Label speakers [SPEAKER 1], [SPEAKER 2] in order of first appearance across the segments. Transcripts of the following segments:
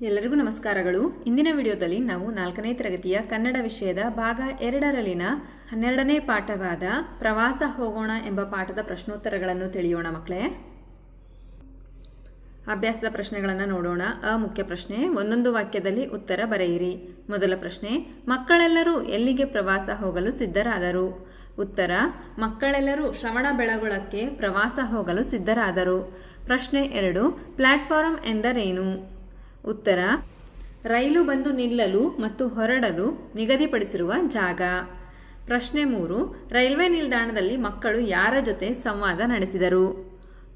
[SPEAKER 1] ಎಲ್ಲರಿಗೂ ನಮಸ್ಕಾರಗಳು. ಇಂದಿನ ವಿಡಿಯೋದಲ್ಲಿ ನಾವು ನಾಲ್ಕನೇ ತರಗತಿಯ ಕನ್ನಡ ವಿಷಯದ ಭಾಗ ಎರಡರಲ್ಲಿನ ಹನ್ನೆರಡನೇ ಪಾಠವಾದ ಪ್ರವಾಸ ಹೋಗೋಣ ಎಂಬ ಪಾಠದ ಪ್ರಶ್ನೋತ್ತರಗಳನ್ನು ತಿಳಿಯೋಣ ಮಕ್ಕಳೇ. ಅಭ್ಯಾಸದ ಪ್ರಶ್ನೆಗಳನ್ನು ನೋಡೋಣ. ಅ ಮುಖ್ಯ ಪ್ರಶ್ನೆ, ಒಂದೊಂದು ವಾಕ್ಯದಲ್ಲಿ ಉತ್ತರ ಬರೆಯಿರಿ. ಮೊದಲ ಪ್ರಶ್ನೆ, ಮಕ್ಕಳೆಲ್ಲರೂ ಎಲ್ಲಿಗೆ ಪ್ರವಾಸ ಹೋಗಲು ಸಿದ್ಧರಾದರು? ಉತ್ತರ, ಮಕ್ಕಳೆಲ್ಲರೂ ಶ್ರವಣ ಬೆಳಗೊಳಕ್ಕೆ ಪ್ರವಾಸ ಹೋಗಲು ಸಿದ್ಧರಾದರು. ಪ್ರಶ್ನೆ ಎರಡು, ಪ್ಲಾಟ್ಫಾರಂ ಎಂದರೇನು? ಉತ್ತರ, ರೈಲು ಬಂದು ನಿಲ್ಲಲು ಮತ್ತು ಹೊರಡಲು ನಿಗದಿಪಡಿಸಿರುವ ಜಾಗ. ಪ್ರಶ್ನೆ ಮೂರು, ರೈಲ್ವೆ ನಿಲ್ದಾಣದಲ್ಲಿ ಮಕ್ಕಳು ಯಾರ ಜೊತೆ ಸಂವಾದ ನಡೆಸಿದರು?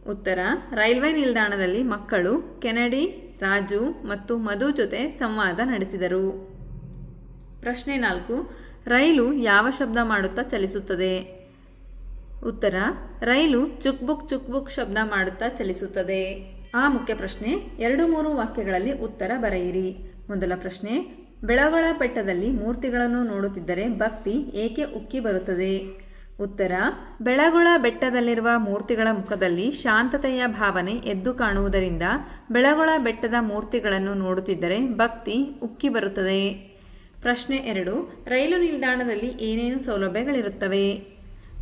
[SPEAKER 1] ಉತ್ತರ, ರೈಲ್ವೆ ನಿಲ್ದಾಣದಲ್ಲಿ ಮಕ್ಕಳು ಕೆನಡಿ, ರಾಜು ಮತ್ತು ಮಧು ಜೊತೆ ಸಂವಾದ ನಡೆಸಿದರು. ಪ್ರಶ್ನೆ ನಾಲ್ಕು, ರೈಲು ಯಾವ ಶಬ್ದ ಮಾಡುತ್ತಾ ಚಲಿಸುತ್ತದೆ? ಉತ್ತರ, ರೈಲು ಚುಕ್ಬುಕ್ ಚುಕ್ಬುಕ್ ಶಬ್ದ ಮಾಡುತ್ತಾ ಚಲಿಸುತ್ತದೆ. ಆ ಮುಖ್ಯ ಪ್ರಶ್ನೆ, ಎರಡು ಮೂರು ವಾಕ್ಯಗಳಲ್ಲಿ ಉತ್ತರ ಬರೆಯಿರಿ. ಮೊದಲ ಪ್ರಶ್ನೆ, ಬೆಳಗೊಳ ಬೆಟ್ಟದಲ್ಲಿ ಮೂರ್ತಿಗಳನ್ನು ನೋಡುತ್ತಿದ್ದರೆ ಭಕ್ತಿ ಏಕೆ ಉಕ್ಕಿ ಬರುತ್ತದೆ? ಉತ್ತರ, ಬೆಳಗೊಳ ಬೆಟ್ಟದಲ್ಲಿರುವ ಮೂರ್ತಿಗಳ ಮುಖದಲ್ಲಿ ಶಾಂತತೆಯ ಭಾವನೆ ಎದ್ದು ಕಾಣುವುದರಿಂದ ಬೆಳಗೊಳ ಬೆಟ್ಟದ ಮೂರ್ತಿಗಳನ್ನು ನೋಡುತ್ತಿದ್ದರೆ ಭಕ್ತಿ ಉಕ್ಕಿ ಬರುತ್ತದೆ. ಪ್ರಶ್ನೆ ಎರಡು, ರೈಲು ನಿಲ್ದಾಣದಲ್ಲಿ ಏನೇನು ಸೌಲಭ್ಯಗಳಿರುತ್ತವೆ?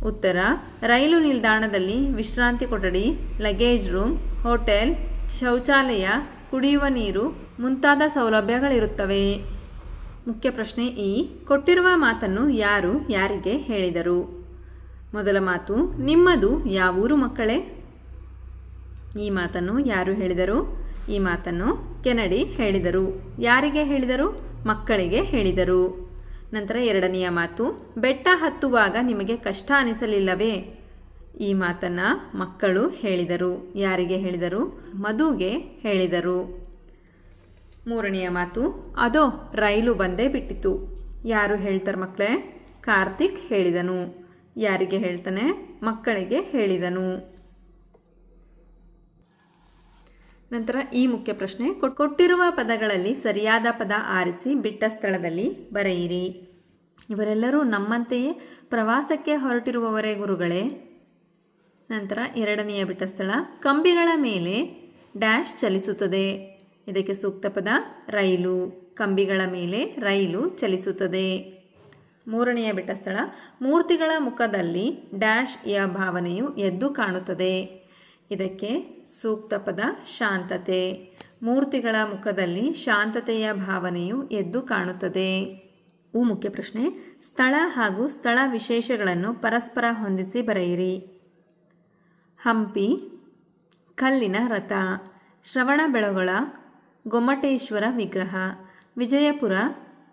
[SPEAKER 1] ಉತ್ತರ, ರೈಲು ನಿಲ್ದಾಣದಲ್ಲಿ ವಿಶ್ರಾಂತಿ ಕೊಠಡಿ, ಲಗೇಜ್ ರೂಮ್, ಹೋಟೆಲ್ ಶೌಚಾಲಯ, ಕುಡಿಯುವ ನೀರು ಮುಂತಾದ ಸೌಲಭ್ಯಗಳಿರುತ್ತವೆ. ಮುಖ್ಯ ಪ್ರಶ್ನೆ ಈ. ಕೊಟ್ಟಿರುವ ಮಾತನ್ನು ಯಾರು ಯಾರಿಗೆ ಹೇಳಿದರು? ಮೊದಲ ಮಾತು, ನಿಮ್ಮದು ಯಾವೂರು ಮಕ್ಕಳೇ? ಈ ಮಾತನ್ನು ಯಾರು ಹೇಳಿದರು? ಈ ಮಾತನ್ನು ಕೆನಡಿ ಹೇಳಿದರು. ಯಾರಿಗೆ ಹೇಳಿದರು? ಮಕ್ಕಳಿಗೆ ಹೇಳಿದರು. ನಂತರ ಎರಡನೆಯ ಮಾತು, ಬೆಟ್ಟ ಹತ್ತುವಾಗ ನಿಮಗೆ ಕಷ್ಟ ಅನಿಸಲಿಲ್ಲವೇ? ಈ ಮಾತನ್ನು ಮಕ್ಕಳು ಹೇಳಿದರು. ಯಾರಿಗೆ ಹೇಳಿದರು? ಮಧುಗೆ ಹೇಳಿದರು. ಮೂರನೆಯ ಮಾತು, ಅದೋ, ರೈಲು ಬಂದೇ ಬಿಟ್ಟಿತು. ಯಾರು ಹೇಳ್ತಾರೆ ಮಕ್ಕಳೇ ಕಾರ್ತಿಕ್ ಹೇಳಿದನು. ಯಾರಿಗೆ ಹೇಳ್ತಾನೆ? ಮಕ್ಕಳಿಗೆ ಹೇಳಿದನು. ನಂತರ ಈ ಮುಖ್ಯ ಪ್ರಶ್ನೆ, ಕೊಟ್- ಕೊಟ್ಟಿರುವ ಪದಗಳಲ್ಲಿ ಸರಿಯಾದ ಪದ ಆರಿಸಿ ಬಿಟ್ಟ ಸ್ಥಳದಲ್ಲಿ ಬರೆಯಿರಿ. ಇವರೆಲ್ಲರೂ ನಮ್ಮಂತೆಯೇ ಪ್ರವಾಸಕ್ಕೆ ಹೊರಟಿರುವವರೇ ಗುರುಗಳೇ. ನಂತರ ಎರಡನೆಯ ಬಿಟ್ಟ ಸ್ಥಳ, ಕಂಬಿಗಳ ಮೇಲೆ ಡ್ಯಾಶ್ ಚಲಿಸುತ್ತದೆ. ಇದಕ್ಕೆ ಸೂಕ್ತ ಪದ ರೈಲು, ಕಂಬಿಗಳ ಮೇಲೆ ರೈಲು ಚಲಿಸುತ್ತದೆ. ಮೂರನೆಯ ಬಿಟ್ಟ ಸ್ಥಳ, ಮೂರ್ತಿಗಳ ಮುಖದಲ್ಲಿ ಡ್ಯಾಶ್ ಯ ಭಾವನೆಯು ಎದ್ದು ಕಾಣುತ್ತದೆ. ಇದಕ್ಕೆ ಸೂಕ್ತ ಪದ ಶಾಂತತೆ, ಮೂರ್ತಿಗಳ ಮುಖದಲ್ಲಿ ಶಾಂತತೆಯ ಭಾವನೆಯು ಎದ್ದು ಕಾಣುತ್ತದೆ. ಉ ಮುಖ್ಯ ಪ್ರಶ್ನೆ, ಸ್ಥಳ ಹಾಗೂ ಸ್ಥಳ ವಿಶೇಷಗಳನ್ನು ಪರಸ್ಪರ ಹೊಂದಿಸಿ ಬರೆಯಿರಿ. ಹಂಪಿ, ಕಲ್ಲಿನ ರಥ, ಶ್ರವಣ ಬೆಳಗೊಳ, ಗೊಮ್ಮಟೇಶ್ವರ ವಿಗ್ರಹ, ವಿಜಯಪುರ,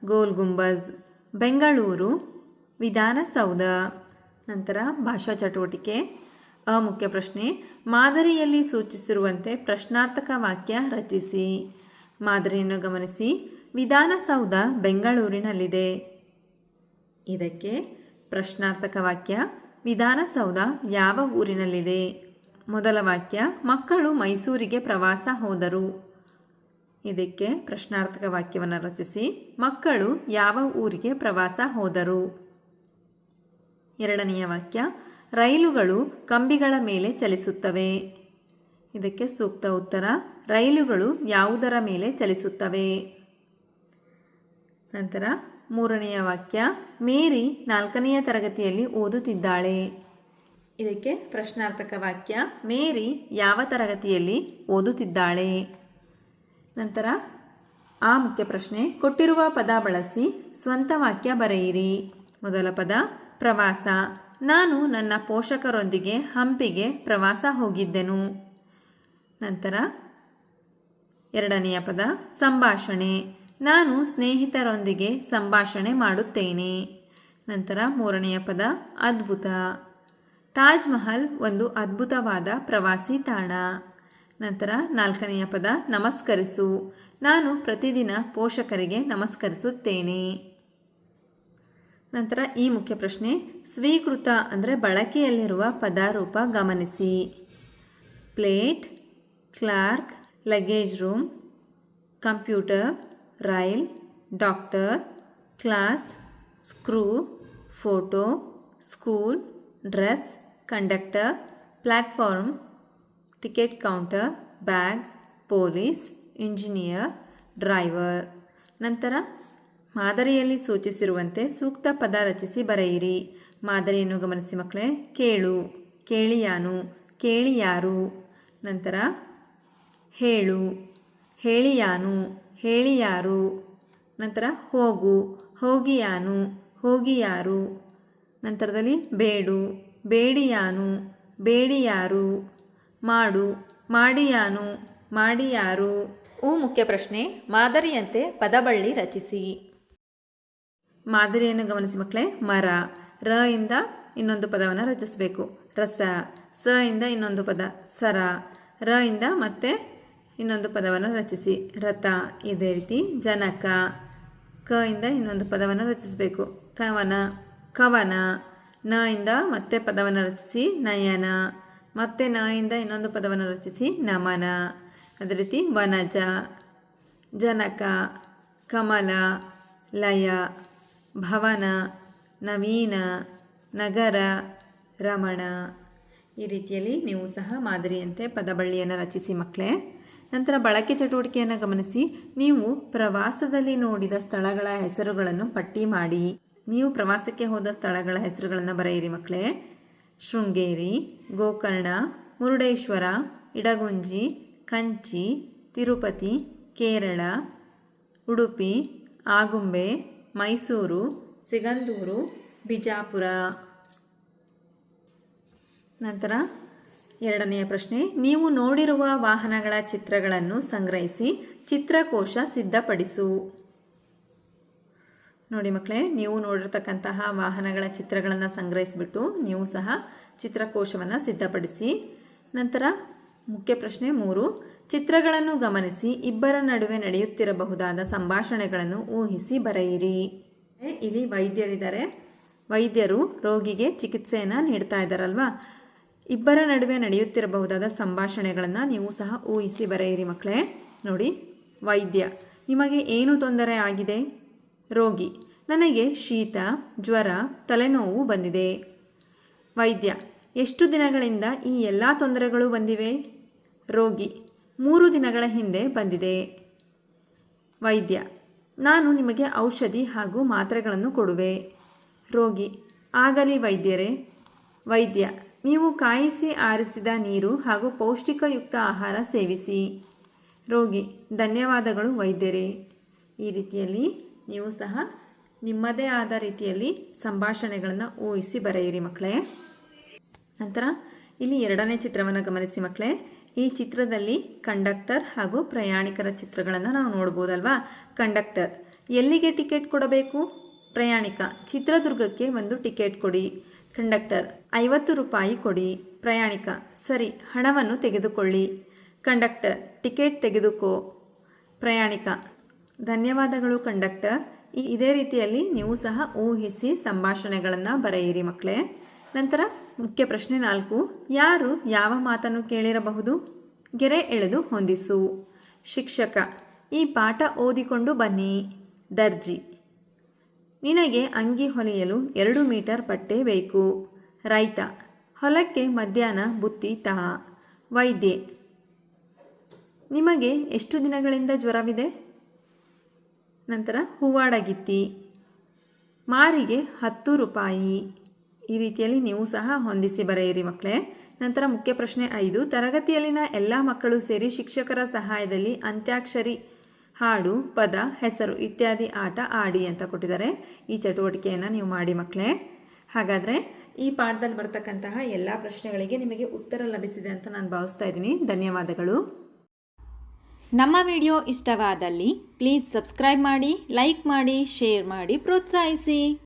[SPEAKER 1] ಗೋಲ್ ಗುಂಬಜ್, ಬೆಂಗಳೂರು, ವಿಧಾನಸೌಧ. ನಂತರ ಭಾಷಾ ಚಟುವಟಿಕೆ. ಅ ಮುಖ್ಯ ಪ್ರಶ್ನೆ, ಮಾದರಿಯಲ್ಲಿ ಸೂಚಿಸಿರುವಂತೆ ಪ್ರಶ್ನಾರ್ಥಕ ವಾಕ್ಯ ರಚಿಸಿ. ಮಾದರಿಯನ್ನು ಗಮನಿಸಿ. ವಿಧಾನಸೌಧ, ಬೆಂಗಳೂರಿನಲ್ಲಿದೆ. ಇದಕ್ಕೆ ಪ್ರಶ್ನಾರ್ಥಕ ವಾಕ್ಯ ವಿಧಾನಸೌಧ ಯಾವ ಊರಿನಲ್ಲಿದೆ? ಮೊದಲ ವಾಕ್ಯ, ಮಕ್ಕಳು ಮೈಸೂರಿಗೆ ಪ್ರವಾಸ ಹೋದರು. ಇದಕ್ಕೆ ಪ್ರಶ್ನಾರ್ಥಕ ವಾಕ್ಯವನ್ನು ರಚಿಸಿ, ಮಕ್ಕಳು ಯಾವ ಊರಿಗೆ ಪ್ರವಾಸ ಹೋದರು? ಎರಡನೆಯ ವಾಕ್ಯ, ರೈಲುಗಳು ಕಂಬಿಗಳ ಮೇಲೆ ಚಲಿಸುತ್ತವೆ. ಇದಕ್ಕೆ ಸೂಕ್ತ ಉತ್ತರ, ರೈಲುಗಳು ಯಾವುದರ ಮೇಲೆ ಚಲಿಸುತ್ತವೆ. ನಂತರ ಮೂರನೆಯ ವಾಕ್ಯ, ಮೇರಿ ನಾಲ್ಕನೆಯ ತರಗತಿಯಲ್ಲಿ ಓದುತ್ತಿದ್ದಾಳೆ. ಇದಕ್ಕೆ ಪ್ರಶ್ನಾರ್ಥಕ ವಾಕ್ಯ, ಮೇರಿ ಯಾವ ತರಗತಿಯಲ್ಲಿ ಓದುತ್ತಿದ್ದಾಳೆ? ನಂತರ, ಆ ಮುಖ್ಯ ಪ್ರಶ್ನೆ, ಕೊಟ್ಟಿರುವ ಪದ ಬಳಸಿ ಸ್ವಂತ ವಾಕ್ಯ ಬರೆಯಿರಿ. ಮೊದಲ ಪದ, ಪ್ರವಾಸ. ನಾನು ನನ್ನ ಪೋಷಕರೊಂದಿಗೆ ಹಂಪಿಗೆ ಪ್ರವಾಸ ಹೋಗಿದ್ದೆನು. ನಂತರ, ಎರಡನೆಯ ಪದ, ಸಂಭಾಷಣೆ. ನಾನು ಸ್ನೇಹಿತರೊಂದಿಗೆ ಸಂಭಾಷಣೆ ಮಾಡುತ್ತೇನೆ. ನಂತರ ಮೂರನೆಯ ಪದ, ಅದ್ಭುತ. ತಾಜ್ ಮಹಲ್ ಒಂದು ಅದ್ಭುತವಾದ ಪ್ರವಾಸಿ ತಾಣ. ನಂತರ ನಾಲ್ಕನೆಯ ಪದ, ನಮಸ್ಕರಿಸು. ನಾನು ಪ್ರತಿದಿನ ಪೋಷಕರಿಗೆ ನಮಸ್ಕರಿಸುತ್ತೇನೆ. ನಂತರ ಈ ಮುಖ್ಯ ಪ್ರಶ್ನೆ, ಸ್ವೀಕೃತ ಅಂದರೆ ಬಳಕೆಯಲ್ಲಿರುವ ಪದಾರೂಪ ಗಮನಿಸಿ. Plate, clerk, luggage room, computer rail, doctor, class, screw, photo, school, dress, conductor platform ticket counter, bag, police, engineer, driver. ನಂತರ, ಮಾದರಿಯಲ್ಲಿ ಸೂಚಿಸಿರುವಂತೆ ಸೂಕ್ತ ಪದ ರಚಿಸಿ ಬರೆಯಿರಿ. ಮಾದರಿಯನ್ನು ಗಮನಿಸಿ ಮಕ್ಕಳೇ, ಕೇಳು, ಕೇಳಿಯಾನು, ಕೇಳಿಯಾರು. ನಂತರ, ಹೇಳು. ಹೇಳಿಯಾನು ಹೇಳಿಯಾರು ನಂತರ ಹೋಗು ಹೋಗಿಯಾನು ಹೋಗಿಯಾರು ನಂತರದಲ್ಲಿ ಬೇಡು ಬೇಡಿಯಾನು ಬೇಡಿಯಾರು ಮಾಡು ಮಾಡಿಯಾನು ಮಾಡಿಯಾರು ಊ ಮುಖ್ಯ ಪ್ರಶ್ನೆ ಮಾದರಿಯಂತೆ ಪದಬಳ್ಳಿ ರಚಿಸಿ. ಮಾದರಿಯನ್ನು ಗಮನಿಸಿ ಮಕ್ಕಳೇ ಮರ ರ ಇಂದ ಇನ್ನೊಂದು ಪದವನ್ನು ರಚಿಸಬೇಕು. ರಸ ಸ ಇಂದ ಇನ್ನೊಂದು ಪದ ಸರ ರ ಇಂದ ಮತ್ತೆ ಇನ್ನೊಂದು ಪದವನ್ನು ರಚಿಸಿ. ರಥ, ಇದೇ ರೀತಿ ಜನಕ, ಕ ಇಂದ ಇನ್ನೊಂದು ಪದವನ್ನು ರಚಿಸಬೇಕು. ಕವನ ಕವನ, ನ ಇಂದ ಮತ್ತೆ ಪದವನ್ನು ರಚಿಸಿ ನಯನ, ಮತ್ತೆ ನ ಇಂದ ಇನ್ನೊಂದು ಪದವನ್ನು ರಚಿಸಿ ನಮನ. ಅದೇ ರೀತಿ ವನಜ, ಜನಕ, ಕಮಲ, ಲಯ, ಭವನ, ನವೀನ, ನಗರ, ರಮಣ. ಈ ರೀತಿಯಲ್ಲಿ ನೀವು ಸಹ ಮಾದರಿಯಂತೆ ಪದಬಳ್ಳಿಯನ್ನು ರಚಿಸಿ ಮಕ್ಕಳೇ. ನಂತರ ಬಳಕೆ ಚಟುವಟಿಕೆಯನ್ನು ಗಮನಿಸಿ. ನೀವು ಪ್ರವಾಸದಲ್ಲಿ ನೋಡಿದ ಸ್ಥಳಗಳ ಹೆಸರುಗಳನ್ನು ಪಟ್ಟಿ ಮಾಡಿ. ನೀವು ಪ್ರವಾಸಕ್ಕೆ ಹೋದ ಸ್ಥಳಗಳ ಹೆಸರುಗಳನ್ನು ಬರೆಯಿರಿ ಮಕ್ಕಳೇ. ಶೃಂಗೇರಿ, ಗೋಕರ್ಣ, ಮುರುಡೇಶ್ವರ, ಇಡಗುಂಜಿ, ಕಂಚಿ, ತಿರುಪತಿ, ಕೇರಳ, ಉಡುಪಿ, ಆಗುಂಬೆ, ಮೈಸೂರು, ಸಿಗಂದೂರು, ಬಿಜಾಪುರ. ನಂತರ ಎರಡನೆಯ ಪ್ರಶ್ನೆ, ನೀವು ನೋಡಿರುವ ವಾಹನಗಳ ಚಿತ್ರಗಳನ್ನು ಸಂಗ್ರಹಿಸಿ ಚಿತ್ರಕೋಶ ಸಿದ್ಧಪಡಿಸು. ನೋಡಿ ಮಕ್ಕಳೇ, ನೀವು ನೋಡಿರ್ತಕ್ಕಂತಹ ವಾಹನಗಳ ಚಿತ್ರಗಳನ್ನು ಸಂಗ್ರಹಿಸಿಬಿಟ್ಟು ನೀವು ಸಹ ಚಿತ್ರಕೋಶವನ್ನು ಸಿದ್ಧಪಡಿಸಿ. ನಂತರ ಮುಖ್ಯ ಪ್ರಶ್ನೆ ಮೂರು, ಚಿತ್ರಗಳನ್ನು ಗಮನಿಸಿ ಇಬ್ಬರ ನಡುವೆ ನಡೆಯುತ್ತಿರಬಹುದಾದ ಸಂಭಾಷಣೆಗಳನ್ನು ಊಹಿಸಿ ಬರೆಯಿರಿ. ಇಲ್ಲಿ ವೈದ್ಯರಿದ್ದಾರೆ. ವೈದ್ಯರು ರೋಗಿಗೆ ಚಿಕಿತ್ಸೆಯನ್ನು ನೀಡ್ತಾ ಇದ್ದಾರಲ್ವಾ? ಇಬ್ಬರ ನಡುವೆ ನಡೆಯುತ್ತಿರಬಹುದಾದ ಸಂಭಾಷಣೆಗಳನ್ನು ನೀವು ಸಹ ಊಹಿಸಿ ಬರೆಯಿರಿ ಮಕ್ಕಳೇ. ನೋಡಿ, ವೈದ್ಯ, ನಿಮಗೆ ಏನು ತೊಂದರೆ ಆಗಿದೆ? ರೋಗಿ, ನನಗೆ ಶೀತ, ಜ್ವರ, ತಲೆನೋವು ಬಂದಿದೆ. ವೈದ್ಯ, ಎಷ್ಟು ದಿನಗಳಿಂದ ಈ ಎಲ್ಲ ತೊಂದರೆಗಳು ಬಂದಿವೆ? ರೋಗಿ, ಮೂರು ದಿನಗಳ ಹಿಂದೆ ಬಂದಿದೆ. ವೈದ್ಯ, ನಾನು ನಿಮಗೆ ಔಷಧಿ ಹಾಗೂ ಮಾತ್ರೆಗಳನ್ನು ಕೊಡುವೆ. ರೋಗಿ, ಆಗಲಿ ವೈದ್ಯರೇ. ವೈದ್ಯ ನೀವು ಕಾಯಿಸಿ ಆರಿಸಿದ ನೀರು ಹಾಗೂ ಪೌಷ್ಟಿಕಯುಕ್ತ ಆಹಾರ ಸೇವಿಸಿ. ರೋಗಿ, ಧನ್ಯವಾದಗಳು ವೈದ್ಯರೇ. ಈ ರೀತಿಯಲ್ಲಿ ನೀವು ಸಹ ನಿಮ್ಮದೇ ಆದ ರೀತಿಯಲ್ಲಿ ಸಂಭಾಷಣೆಗಳನ್ನು ಊಹಿಸಿ ಬರೆಯಿರಿ ಮಕ್ಕಳೇ. ನಂತರ ಇಲ್ಲಿ ಎರಡನೇ ಚಿತ್ರವನ್ನು ಗಮನಿಸಿ ಮಕ್ಕಳೇ. ಈ ಚಿತ್ರದಲ್ಲಿ ಕಂಡಕ್ಟರ್ ಹಾಗೂ ಪ್ರಯಾಣಿಕರ ಚಿತ್ರಗಳನ್ನು ನಾವು ನೋಡ್ಬೋದಲ್ವಾ? ಕಂಡಕ್ಟರ್, ಎಲ್ಲಿಗೆ ಟಿಕೆಟ್ ಕೊಡಬೇಕು? ಪ್ರಯಾಣಿಕ, ಚಿತ್ರದುರ್ಗಕ್ಕೆ ಒಂದು ಟಿಕೆಟ್ ಕೊಡಿ. ಕಂಡಕ್ಟರ್, ಐವತ್ತು ರೂಪಾಯಿ ಕೊಡಿ. ಪ್ರಯಾಣಿಕ, ಸರಿ, ಹಣವನ್ನು ತೆಗೆದುಕೊಳ್ಳಿ. ಕಂಡಕ್ಟರ್, ಟಿಕೆಟ್ ತೆಗೆದುಕೋ. ಪ್ರಯಾಣಿಕ, ಧನ್ಯವಾದಗಳು ಕಂಡಕ್ಟರ್. ಈ ಇದೇ ರೀತಿಯಲ್ಲಿ ನೀವು ಸಹ ಊಹಿಸಿ ಸಂಭಾಷಣೆಗಳನ್ನು ಬರೆಯಿರಿ ಮಕ್ಕಳೇ. ನಂತರ ಮುಖ್ಯ ಪ್ರಶ್ನೆ ನಾಲ್ಕು. ಯಾರು ಯಾವ ಮಾತನ್ನು ಕೇಳಿರಬಹುದು? ಗೆರೆ ಎಳೆದು ಹೊಂದಿಸು. ಶಿಕ್ಷಕ, ಈ ಪಾಠ ಓದಿಕೊಂಡು ಬನ್ನಿ. ದರ್ಜಿ ನಿನಗೆ ಅಂಗಿ ಹೊಲಿಯಲು ಎರಡು ಮೀಟರ್ ಪಟ್ಟೆ ಬೇಕು. ರೈತ, ಹೊಲಕ್ಕೆ ಮಧ್ಯಾಹ್ನ ಬುತ್ತಿ ತಹ ವೈದ್ಯೆ, ನಿಮಗೆ ಎಷ್ಟು ದಿನಗಳಿಂದ ಜ್ವರವಿದೆ? ನಂತರ ಹೂವಾಡಗಿತ್ತಿ ಮಾರಿಗೆ ಹತ್ತು ರೂಪಾಯಿ. ಈ ರೀತಿಯಲ್ಲಿ ನೀವು ಸಹ ಹೊಂದಿಸಿ ಬರೆಯಿರಿ ಮಕ್ಕಳೇ. ನಂತರ ಮುಖ್ಯ ಪ್ರಶ್ನೆ ಐದು, ತರಗತಿಯಲ್ಲಿನ ಎಲ್ಲ ಮಕ್ಕಳು ಸೇರಿ ಶಿಕ್ಷಕರ ಸಹಾಯದಲ್ಲಿ ಅಂತ್ಯಾಕ್ಷರಿ ಹಾಡು, ಪದ, ಹೆಸರು ಇತ್ಯಾದಿ ಆಟ ಆಡಿ ಅಂತ ಕೊಟ್ಟಿದ್ದಾರೆ. ಈ ಚಟುವಟಿಕೆಯನ್ನು ನೀವು ಮಾಡಿ ಮಕ್ಕಳೇ ಹಾಗಾದರೆ ಈ ಪಾಠದಲ್ಲಿ ಬರ್ತಕ್ಕಂತಹ ಎಲ್ಲ ಪ್ರಶ್ನೆಗಳಿಗೆ ನಿಮಗೆ ಉತ್ತರ ಲಭಿಸಿದೆ ಅಂತ ನಾನು ಭಾವಿಸ್ತಾ ಇದ್ದೀನಿ. ಧನ್ಯವಾದಗಳು.
[SPEAKER 2] ನಮ್ಮ ವಿಡಿಯೋ ಇಷ್ಟವಾದಲ್ಲಿ ಪ್ಲೀಸ್ ಸಬ್ಸ್ಕ್ರೈಬ್ ಮಾಡಿ, ಲೈಕ್ ಮಾಡಿ, ಶೇರ್ ಮಾಡಿ, ಪ್ರೋತ್ಸಾಹಿಸಿ.